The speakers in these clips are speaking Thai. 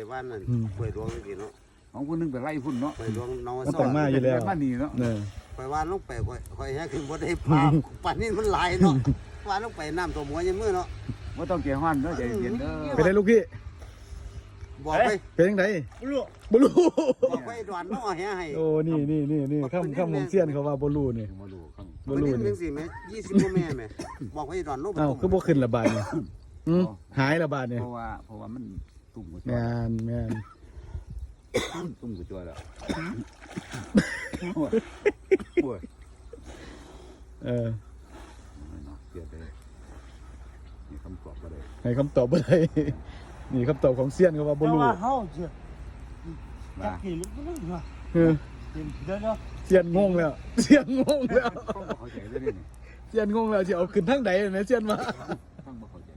ไปบ้านนั่นอืมป่วยหลวงจริงๆเนาะของผู้หนึงไปไล่พุ่นเนาะป่วยหลวงน้องมันซ่ต้องมาอยู่แล้วมานี่เนาะเออไปว่านลงไปค่อยค่อยแฮกขึ้นบ่ได้ปลาป่านนี้มันหลายเนาะว่านลงไปน้ำตัวหมวยยังมือเนาะบ่ต้องเกี่ยวฮ้อนเด้อใจเย็นเด้อเป็นไงลูกพี่บอกไปเป็นยังไงลูกบ่รู้บอกไปดวนเนาะเอาแฮให้โอ้นี่นี่นี่นี่ข้ามข้ามของเซียนเขาว่าบ่รู้นี่บ่รู้ข้างบ่มันรู้นี่นี่เป็นสิแม่20กว่าแม่แม่บอกไปดวนลงไปเอ้าคือบ่ขึ้นละบาดนี่หืมหายละบาดนี่เพราะว่าเพราะว่ามัน ตุ่มกูจั่วแม่นแม่นตุ่มกูจั่วแล้วโอ้ยโอ้ยเออเนาะเสียไปนี่คำตอบบ่ได้ให้คำตอบบ่ได้นี่คำตอบของเซียนเขาว่าบ่รู้ว่าเฮาเชื่อว่าจักกี่ลูกนึงว่าเออเต็มเด้อเนาะเซียนงงแล้วเซียนงงแล้วต้องบ่เข้าใจเลยนี่เซียนงงแล้วสิเอาขึ้นทางใดแม่เซียนว่า ต้องบ่เข้าใจ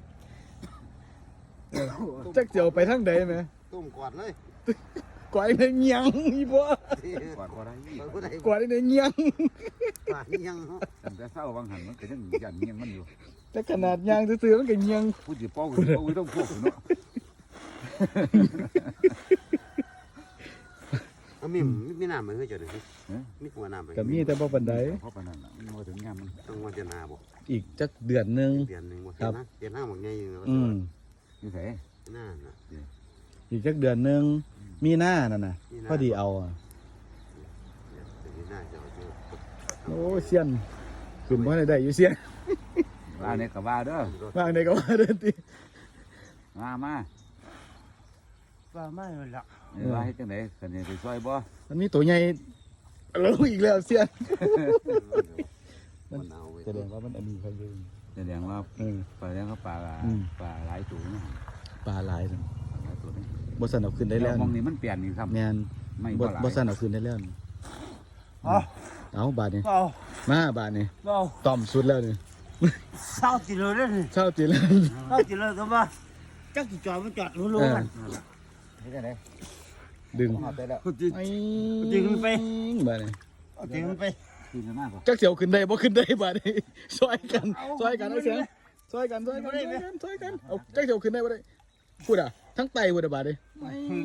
จักสิเอาไปทางใดแม่ตุ้มกอดเลยกวาดในเงียงอีบ่กอดบ่ได้ไปผู้ใดกวาดในเงียงป่านนี้ยังเนาะตั้งแต่เช้าวางหันมันก็ยังยันเมียงมันอยู่แต่ขนาดยางซื่อๆมันก็เงียงพูดสิป้อกูสิป้อกูต้องพวกกูเนาะเอามีมีน้ำมันคือจังได๋มีหัวน้ำไปก็มีแต่บ่ปานใดเพราะปานนั้นน่ะมันบ่ถึงงานมันต้องว่าจะนาบ่อีกจักเดือนหนึงเดือนหนึงบ่ครับนะเดือนหน้าหมดใหญ่อยู่อืม อยู่ไสหน้าน่ะ อีกจักเดือนหนึงมีหน้านั่นน่ะมีหน้าพอดีเอาอะเดือนหน้าจะเอาเจอโอ้เซียนขึ้นบ่ได้ได้อยู่เซียนว่าเนี่ยก็ว่าเด้อวางได้ก็ว่าเด้อติมามาว่าไม่ละเออว่าเฮ็ดจังได๋กันนี่สิซอยบ่มันมีตัวใหญ่ลงอีกแล้วเซียน มันเอาไว้ แส ดงว่ามันอันนี้เขาอยู่แสดงว่าเออ ปลาแล้วก็ปลาอืม ปลาหลายตัวนะปลาหลายนั่นหลายตัวนี่บ่สั่นเอาขึ้นได้แล้วมองนี่มันเปลี่ยนนี่ครับแม่นไม่บ่บ่หลายบ่สั่นเอาขึ้นได้แล้วนี่เอาเอาบาดนี้เอามาบาดนี้เอาต่อมสุดแล้วนี่เศร้าจิเลยเด้อนี่เช้าจีแล้วเศร้าจิเลยก็ว่าจักสิจอดมันจอดรู้ๆกันเฮ็ดจังได๋ดึงฮอดได้แล้ว ไอ้ดึงไป บาดนี้เอาถึงไป คืนกันมากกว่าจักเสียวขึ้นได้บ่ขึ้นได้บาดนี้ซอยกันซอยกันเอาเสียงซอยกันซอยกันซอยกันซอยกันเอาจักเสียวขึ้นได้บ่ได้พูดอะทั้งไตพูดอะบาดนี้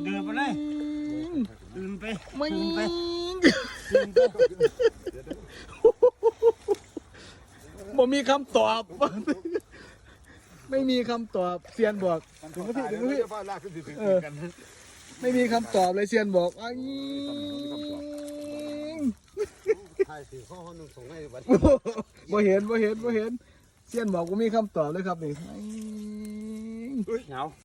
เดินไปเลยดึงไปไม่ดึงไปดึงไปบ่มีคำตอบ ไม่มีคำตอบเซียนบอกถึงพี่ถึงพี่เออไม่มีคำตอบเลยเซียนบอกอ้าย ถ่ายสิข้อหนึงส่งให้บัดบ่เห็นบ่เห็นบ่เห็นเซียนบอกว่ามีคำตอบเลยครับนี่เหงา